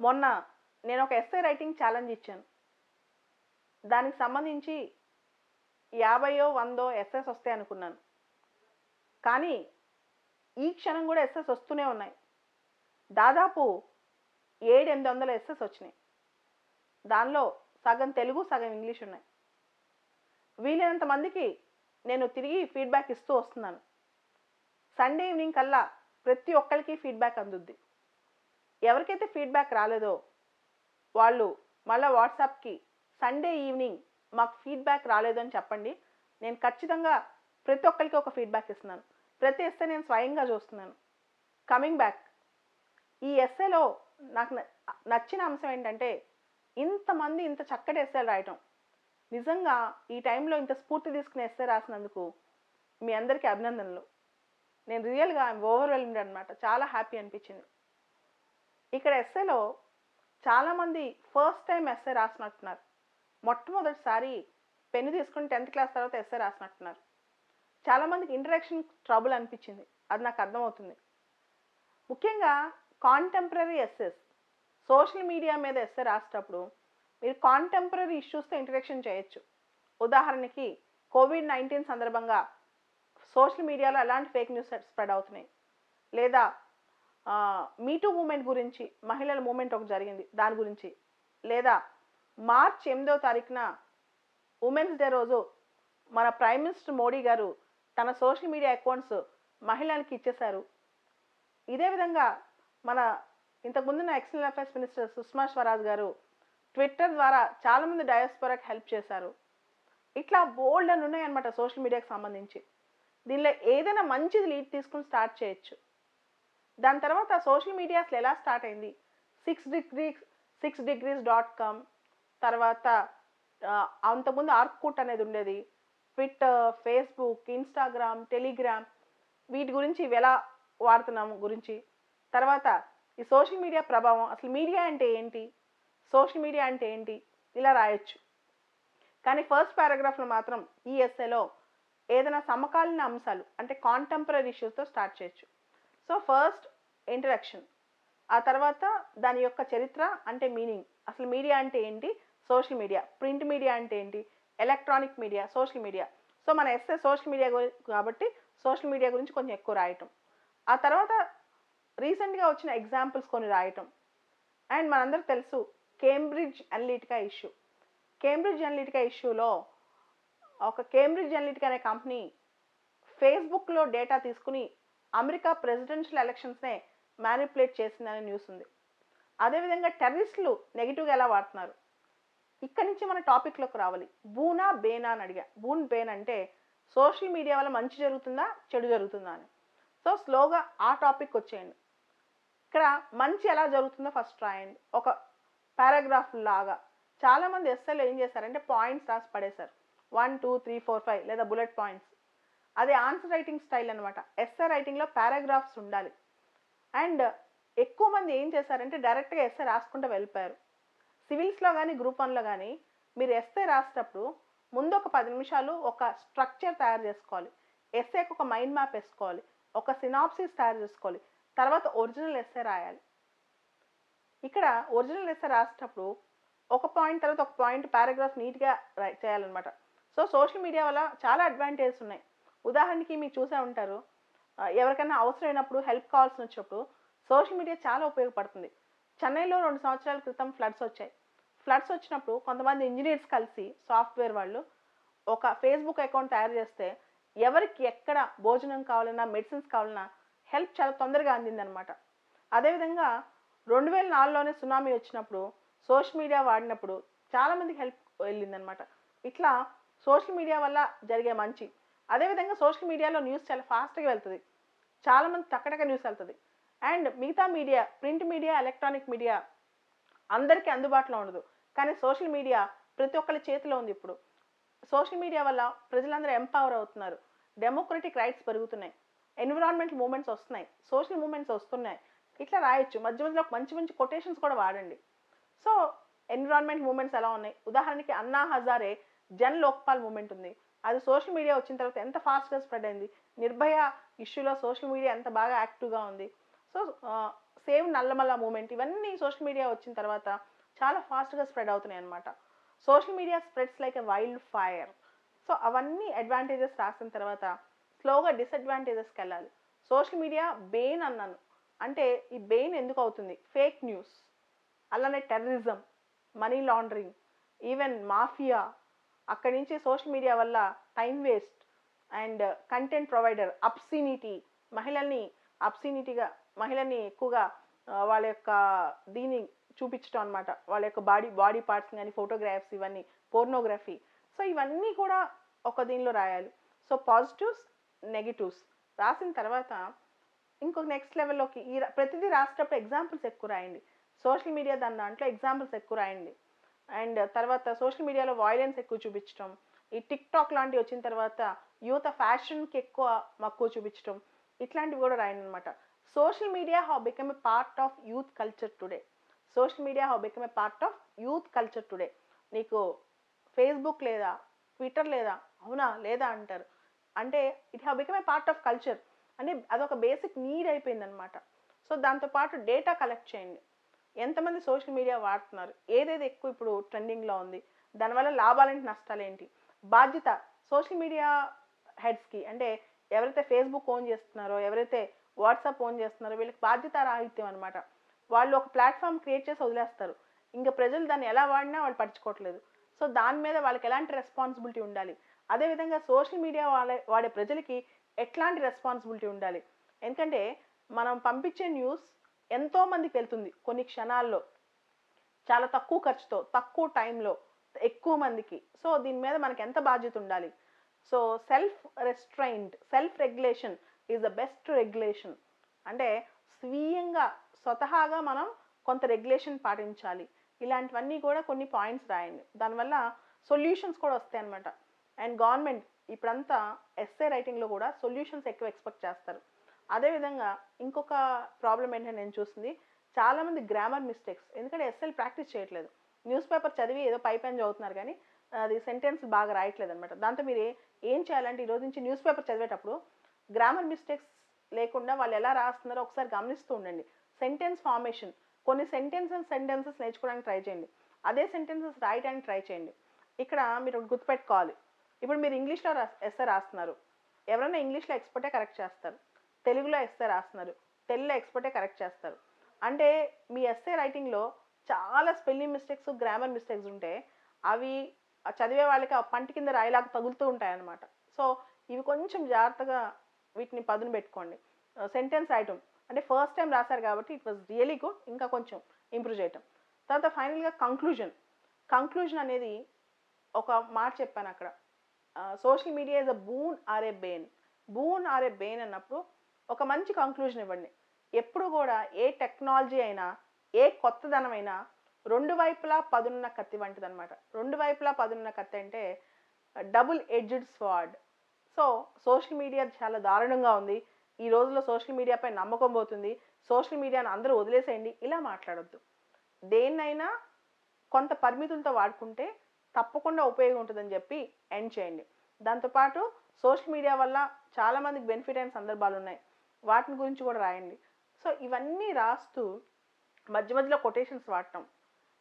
మొన్న నేను ఒక ఎస్ఏ రైటింగ్ ఛాలెంజ్ ఇచ్చాను. దానికి సంబంధించి యాభయో వందో ఎస్ఎస్ వస్తాయి అనుకున్నాను. కానీ ఈ క్షణం కూడా ఎస్ఎస్ వస్తూనే ఉన్నాయి. దాదాపు ఏడు ఎనిమిది వందల ఎస్ఎస్ వచ్చినాయి. దానిలో సగం తెలుగు సగం ఇంగ్లీష్ ఉన్నాయి. వీలైనంత మందికి నేను తిరిగి ఫీడ్బ్యాక్ ఇస్తూ వస్తున్నాను. సండే ఈవినింగ్ కల్లా ప్రతి ఒక్కరికి ఫీడ్బ్యాక్ అందుద్ది. ఎవరికైతే ఫీడ్బ్యాక్ రాలేదో వాళ్ళు మళ్ళీ వాట్సాప్కి సండే ఈవినింగ్ మాకు ఫీడ్బ్యాక్ రాలేదు అని చెప్పండి. నేను ఖచ్చితంగా ప్రతి ఒక్కరికి ఒక ఫీడ్బ్యాక్ ఇస్తున్నాను. ప్రతి ఎస్సే నేను స్వయంగా చూస్తున్నాను. కమింగ్ బ్యాక్ ఈ ఎస్సేలో నాకు నచ్చిన అంశం ఏంటంటే ఇంతమంది ఇంత చక్కటి ఎస్సేలు రాయటం. నిజంగా ఈ టైంలో ఇంత స్ఫూర్తి తీసుకుని ఎస్సే రాసినందుకు మీ అందరికీ అభినందనలు. నేను రియల్గా ఓవర్వెల్మ్డ్ అనమాట చాలా హ్యాపీ అనిపించింది. ఇక్కడ ఎస్ఏలో చాలామంది ఫస్ట్ టైం ఎస్ఏ రాసినట్టున్నారు. మొట్టమొదటిసారి పెన్ను తీసుకుని టెన్త్ క్లాస్ తర్వాత ఎస్సే రాసినట్టున్నారు. చాలామందికి ఇంటరాక్షన్ ట్రబుల్ అనిపించింది. అది నాకు అర్థమవుతుంది. ముఖ్యంగా కాంటెంపరీ ఎస్ఎస్ సోషల్ మీడియా మీద ఎస్ఏ రాసేటప్పుడు మీరు కాంటెంపరీ ఇష్యూస్తో ఇంటరాక్షన్ చేయొచ్చు. ఉదాహరణకి కోవిడ్ నైన్టీన్ సందర్భంగా సోషల్ మీడియాలో ఎలాంటి ఫేక్ న్యూస్ స్ప్రెడ్ అవుతున్నాయి? లేదా మీటూ మూమెంట్ గురించి మహిళల మూమెంట్ ఒకటి జరిగింది. దాని గురించి. లేదా మార్చ్ ఎనిమిదో తారీఖున ఉమెన్స్ డే రోజు మన ప్రైమ్ మినిస్టర్ మోడీ గారు తన సోషల్ మీడియా అకౌంట్స్ మహిళలకి ఇచ్చేశారు. ఇదే విధంగా మన ఇంతకుముందున్న external affairs minister Sushma Swaraj గారు ట్విట్టర్ ద్వారా చాలామంది డయాస్పోరాకి హెల్ప్ చేశారు. ఇట్లా బోల్డ్ అని ఉన్నాయన్నమాట సోషల్ మీడియాకి సంబంధించి. దీనిలో ఏదైనా మంచిది లీడ్ తీసుకుని స్టార్ట్ చేయొచ్చు. దాని తర్వాత సోషల్ మీడియా అసలు ఎలా స్టార్ట్ అయింది? Six degrees six degrees dot com తర్వాత అంతకుముందు ఆర్కుట్ అనేది ఉండేది. ట్విట్టర్ ఫేస్బుక్ ఇన్స్టాగ్రామ్ టెలిగ్రామ్ వీటి గురించి ఇవి ఎలా వాడుతున్నాము గురించి. తర్వాత ఈ సోషల్ మీడియా ప్రభావం అసలు మీడియా అంటే ఏంటి? సోషల్ మీడియా అంటే ఏంటి? ఇలా రాయొచ్చు. కానీ ఫస్ట్ పారాగ్రాఫ్లో మాత్రం ఈ ఎస్ఏలో ఏదైనా సమకాలీన అంశాలు అంటే కాంటెంపరీ ఇష్యూస్తో స్టార్ట్ చేయొచ్చు. So first introduction. ఆ తర్వాత దాని యొక్క చరిత్ర అంటే మీనింగ్. అసలు మీడియా అంటే ఏంటి? Social media. ప్రింట్ మీడియా అంటే ఏంటి? Electronic media social media. So మన ఎస్ఏ సోషల్ మీడియా కాబట్టి సోషల్ మీడియా గురించి కొంచెం ఎక్కువ రాయటం. ఆ తర్వాత రీసెంట్గా వచ్చిన ఎగ్జాంపుల్స్ కొన్ని రాయటం. అండ్ మనందరికి తెలుసు Cambridge Analytica issue. Cambridge Analytica ఇష్యూలో ఒక కేంబ్రిడ్జ్ అనలిటికా అనే కంపెనీ ఫేస్బుక్లో డేటా తీసుకుని అమెరికా ప్రెసిడెన్షియల్ ఎలక్షన్స్నే మ్యానిపులేట్ చేసిందనే న్యూస్ ఉంది. అదేవిధంగా టెర్రరిస్టులు నెగిటివ్గా ఎలా వాడుతున్నారు? ఇక్కడి నుంచి మన టాపిక్లోకి రావాలి. బూనా బేనా అని అడిగా. బూన్ బేన్ అంటే సోషల్ మీడియా వల్ల మంచి జరుగుతుందా చెడు జరుగుతుందా అని. సో స్లోగా ఆ టాపిక్ వచ్చేయండి. ఇక్కడ మంచి ఎలా జరుగుతుందో ఫస్ట్ రాయండి. ఒక పారాగ్రాఫ్ లాగా. చాలామంది ఎస్ఎల్ ఏం చేశారంటే పాయింట్స్ రాసి పడేశారు. One two three four five లేదా బుల్లెట్ పాయింట్స్. అదే ఆన్సర్ రైటింగ్ స్టైల్ అనమాట ఎస్ఏ రైటింగ్లో పారాగ్రాఫ్స్ ఉండాలి. అండ్ ఎక్కువ మంది ఏం చేశారంటే డైరెక్ట్గా ఎస్ఏ రాసుకుంటూ వెళ్ళిపోయారు. సివిల్స్లో కానీ గ్రూప్ వన్లో కానీ మీరు ఎస్ఏ రాసేటప్పుడు ముందు ఒక పది నిమిషాలు ఒక స్ట్రక్చర్ తయారు చేసుకోవాలి. ఎస్ఏకి ఒక మైండ్ మ్యాప్ వేసుకోవాలి. ఒక సినాప్సిస్ తయారు చేసుకోవాలి. తర్వాత ఒరిజినల్ ఎస్ఏ రాయాలి. ఇక్కడ ఒరిజినల్ ఎస్ఏ రాసేటప్పుడు ఒక పాయింట్ తర్వాత ఒక పాయింట్ పారాగ్రాఫ్ నీట్గా చేయాలన్నమాట. సో సోషల్ మీడియా వల్ల చాలా అడ్వాంటేజెస్ ఉన్నాయి. ఉదాహరణకి మీరు చూసే ఉంటారు ఎవరికైనా అవసరమైనప్పుడు హెల్ప్ కావాల్సి వచ్చినప్పుడు సోషల్ మీడియా చాలా ఉపయోగపడుతుంది. చెన్నైలో రెండు సంవత్సరాల క్రితం ఫ్లడ్స్ వచ్చాయి. ఫ్లడ్స్ వచ్చినప్పుడు కొంతమంది ఇంజనీర్స్ కలిసి సాఫ్ట్వేర్ వాళ్ళు ఒక ఫేస్బుక్ అకౌంట్ తయారు చేస్తే ఎవరికి ఎక్కడ భోజనం కావాలన్నా మెడిసిన్స్ కావాలన్నా హెల్ప్ చాలా తొందరగా అందిందనమాట అదేవిధంగా రెండు వేల నాలుగులోనే సునామీ వచ్చినప్పుడు సోషల్ మీడియా వాడినప్పుడు చాలామందికి హెల్ప్ వెళ్ళిందనమాట ఇట్లా సోషల్ మీడియా వల్ల జరిగే మంచి అదేవిధంగా సోషల్ మీడియాలో న్యూస్ చాలా ఫాస్ట్గా వెళ్తుంది. చాలామంది టక్కటక్క న్యూస్ వెళ్తుంది. అండ్ మిగతా media print media electronic media అందరికీ అందుబాటులో ఉండదు. కానీ సోషల్ మీడియా ప్రతి ఒక్కరి చేతిలో ఉంది ఇప్పుడు. సోషల్ మీడియా వల్ల ప్రజలందరూ ఎంపవర్ అవుతున్నారు. డెమోక్రటిక్ రైట్స్ పెరుగుతున్నాయి. ఎన్విరాన్మెంట్ మూమెంట్స్ వస్తున్నాయి. సోషల్ మూమెంట్స్ వస్తున్నాయి. ఇట్లా రాయొచ్చు. మధ్య మధ్యలో మంచి మంచి కొటేషన్స్ కూడా వాడండి. సో ఎన్విరాన్మెంట్ మూమెంట్స్ ఎలా ఉన్నాయి? ఉదాహరణకి అన్నా హజారే జన్ లోక్పాల్ మూమెంట్ ఉంది. అది సోషల్ మీడియా వచ్చిన తర్వాత ఎంత ఫాస్ట్గా స్ప్రెడ్ అయింది. నిర్భయ ఇష్యూలో సోషల్ మీడియా ఎంత బాగా యాక్టివ్గా ఉంది. సో సేమ్ నల్లమల్ల మూమెంట్ ఇవన్నీ సోషల్ మీడియా వచ్చిన తర్వాత చాలా ఫాస్ట్గా స్ప్రెడ్ అవుతున్నాయి అనమాట social media spreads like a wild fire. So అవన్నీ అడ్వాంటేజెస్ రాసిన తర్వాత స్లోగా డిసడ్వాంటేజెస్కి వెళ్ళాలి. సోషల్ మీడియా బెయిన్ అన్నాను. అంటే ఈ బెయిన్ ఎందుకు అవుతుంది? Fake news. అలానే terrorism money laundering even mafia అక్కడి నుంచి సోషల్ మీడియా వల్ల time waste and content provider obscenity మహిళల్ని అప్సినిటీగా మహిళల్ని ఎక్కువగా వాళ్ళ యొక్క దీన్ని చూపించడం అనమాట వాళ్ళ యొక్క బాడీ బాడీ పార్ట్స్ కానీ ఫోటోగ్రాఫ్స్ ఇవన్నీ పోర్నోగ్రఫీ. సో ఇవన్నీ కూడా ఒక దీనిలో రాయాలి. సో పాజిటివ్స్ నెగిటివ్స్ రాసిన తర్వాత ఇంకొక నెక్స్ట్ లెవెల్లోకి ఈ ప్రతిదీ రాసేటప్పుడు ఎగ్జాంపుల్స్ ఎక్కువ రాయండి. సోషల్ మీడియా దాని దాంట్లో ఎగ్జాంపుల్స్ ఎక్కువ రాయండి. అండ్ తర్వాత సోషల్ మీడియాలో వాయిలెన్స్ ఎక్కువ చూపించడం ఈ టిక్ టాక్ లాంటివి వచ్చిన తర్వాత యువత ఫ్యాషన్కి ఎక్కువ మక్కువ చూపించడం ఇట్లాంటివి కూడా రాయనమాట social media how become a part of youth culture today social media how become a part of youth culture today నీకు ఫేస్బుక్ లేదా ట్విట్టర్ లేదా అవునా? లేదా అంటారు. అంటే it have become a part of culture అంటే అదొక బేసిక్ నీడ్ అయిపోయిందనమాట సో దాంతోపాటు డేటా కలెక్ట్ చేయండి. ఎంతమంది సోషల్ మీడియా వాడుతున్నారు? ఏదేది ఎక్కువ ఇప్పుడు ట్రెండింగ్లో ఉంది దానివల్ల లాభాలేంటి నష్టాలేంటి? బాధ్యత సోషల్ మీడియా హెడ్స్కి అంటే ఎవరైతే ఫేస్బుక్ ఓన్ చేస్తున్నారో ఎవరైతే వాట్సాప్ ఓన్ చేస్తున్నారో వీళ్ళకి బాధ్యత రాహిత్యం అనమాట వాళ్ళు ఒక ప్లాట్ఫామ్ క్రియేట్ చేసి వదిలేస్తారు. ఇంకా ప్రజలు దాన్ని ఎలా వాడినా వాళ్ళు పట్టించుకోవట్లేదు. సో దాని మీద వాళ్ళకి ఎలాంటి రెస్పాన్సిబిలిటీ ఉండాలి? అదేవిధంగా సోషల్ మీడియా వాడే వాడే ప్రజలకి ఎట్లాంటి రెస్పాన్సిబిలిటీ ఉండాలి? ఎందుకంటే మనం పంపించే న్యూస్ ఎంతో మందికి వెళ్తుంది కొన్ని క్షణాల్లో. చాలా తక్కువ ఖర్చుతో తక్కువ టైంలో ఎక్కువ మందికి. సో దీని మీద మనకి ఎంత బాధ్యత ఉండాలి? So self restraint self regulation is the best regulation. అంటే స్వీయంగా స్వతహాగా మనం కొంత రెగ్యులేషన్ పాటించాలి. ఇలాంటివన్నీ కూడా కొన్ని పాయింట్స్ రాయండి. దానివల్ల సొల్యూషన్స్ కూడా వస్తాయి అనమాట అండ్ గవర్నమెంట్ ఇప్పుడంతా ఎస్ఏ రైటింగ్లో కూడా సొల్యూషన్స్ ఎక్కువ ఎక్స్పెక్ట్ చేస్తారు. అదేవిధంగా ఇంకొక ప్రాబ్లం ఏంటంటే నేను చూస్తుంది చాలామంది గ్రామర్ మిస్టేక్స్ ఎందుకంటే ఎస్ఎల్ ప్రాక్టీస్ చేయట్లేదు. న్యూస్ పేపర్ చదివి ఏదో పైపైన చదువుతున్నారు కానీ అది సెంటెన్స్ బాగా రాయట్లేదు అనమాట దాంతో మీరు ఏం చేయాలంటే ఈ రోజు నుంచి న్యూస్ పేపర్ చదివేటప్పుడు గ్రామర్ మిస్టేక్స్ లేకుండా వాళ్ళు ఎలా రాస్తున్నారో ఒకసారి గమనిస్తూ ఉండండి. సెంటెన్స్ ఫార్మేషన్ కొన్ని సెంటెన్సెస్ సెంటెన్సెస్ నేర్చుకోవడానికి ట్రై చేయండి. అదే సెంటెన్సెస్ రాయడానికి ట్రై చేయండి. ఇక్కడ మీరు గుర్తుపెట్టుకోవాలి. ఇప్పుడు మీరు ఇంగ్లీష్లో రా ఎస్ఏ రాస్తున్నారు. ఎవరైనా ఇంగ్లీష్లో ఎక్స్పర్టే కరెక్ట్ చేస్తారు? తెలుగులో ఎస్సే రాస్తున్నారు. తెలుగులో ఎక్స్పర్టే కరెక్ట్ చేస్తారు. అంటే మీ ఎస్ఏ రైటింగ్లో చాలా స్పెల్లింగ్ మిస్టేక్స్ గ్రామర్ మిస్టేక్స్ ఉంటే అవి చదివే వాళ్ళకి ఆ పంట కింద రాయిలాగా తగులుతూ ఉంటాయన్నమాట. సో ఇవి కొంచెం జాగ్రత్తగా వీటిని పదును పెట్టుకోండి. సెంటెన్స్ ఐటమ్ అంటే ఫస్ట్ టైం రాశారు కాబట్టి ఇట్ వాజ్ రియలీ గుడ్ ఇంకా కొంచెం ఇంప్రూవ్ చేయటం. తర్వాత ఫైనల్గా కంక్లూజన్. కంక్లూజన్ అనేది ఒక మాట చెప్పాను అక్కడ. Social media is a boon or a bane. Boon or a bane అన్నప్పుడు ఒక మంచి కంక్లూజన్ ఇవ్వండి. ఎప్పుడు కూడా ఏ టెక్నాలజీ అయినా ఏ కొత్తదనమైనా రెండు వైపులా పదున్న కత్తి వంటిది అనమాట రెండు వైపులా పదున్న కత్తి అంటే double edged sword so social media చాలా దారుణంగా ఉంది. ఈ రోజుల్లో సోషల్ మీడియాపై నమ్మకం పోతుంది. సోషల్ మీడియాను అందరూ వదిలేసేయండి. ఇలా మాట్లాడొద్దు. దేన్నైనా కొంత పరిమితులతో వాడుకుంటే తప్పకుండా ఉపయోగం ఉంటుందని చెప్పి ఎండ్ చేయండి. దాంతోపాటు సోషల్ మీడియా వల్ల చాలామందికి బెనిఫిట్ అయిన సందర్భాలు ఉన్నాయి వాటిని గురించి కూడా రాయండి. సో ఇవన్నీ రాస్తూ మధ్య మధ్యలో కొటేషన్స్ వాడటం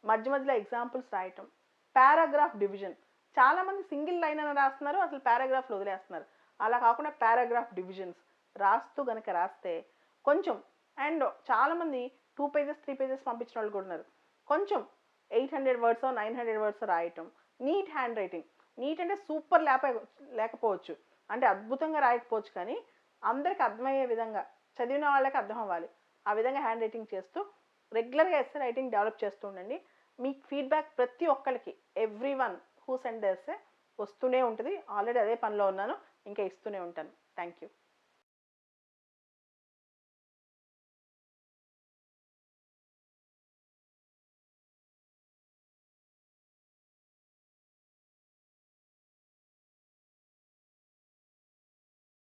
మధ్య మధ్యలో ఎగ్జాంపుల్స్ రాయటం పారాగ్రాఫ్ డివిజన్. చాలామంది సింగిల్ లైన్ అని రాస్తున్నారు అసలు పారాగ్రాఫ్లు వదిలేస్తున్నారు. అలా కాకుండా పారాగ్రాఫ్ డివిజన్స్ రాస్తూ గనక రాస్తే కొంచెం అండ్ చాలామంది టూ పేజెస్ త్రీ పేజెస్ పంపించిన వాళ్ళు కూడా ఉన్నారు. కొంచెం eight hundred words nine hundred words రాయటం నీట్ హ్యాండ్ రైటింగ్. నీట్ అంటే సూపర్ లేప లేకపోవచ్చు. అంటే అద్భుతంగా రాయకపోవచ్చు కానీ అందరికి అర్థమయ్యే విధంగా చదివిన వాళ్ళకి అర్థం అవ్వాలి. ఆ విధంగా హ్యాండ్ రైటింగ్ చేస్తూ రెగ్యులర్గా ఎస్సే రైటింగ్ డెవలప్ చేస్తూ ఉండండి. మీకు ఫీడ్బ్యాక్ ప్రతి ఒక్కరికి everyone who send essay వస్తూనే ఉంటుంది. ఆల్రెడీ అదే పనిలో ఉన్నాను. ఇంకా ఇస్తూనే ఉంటాను. Thank you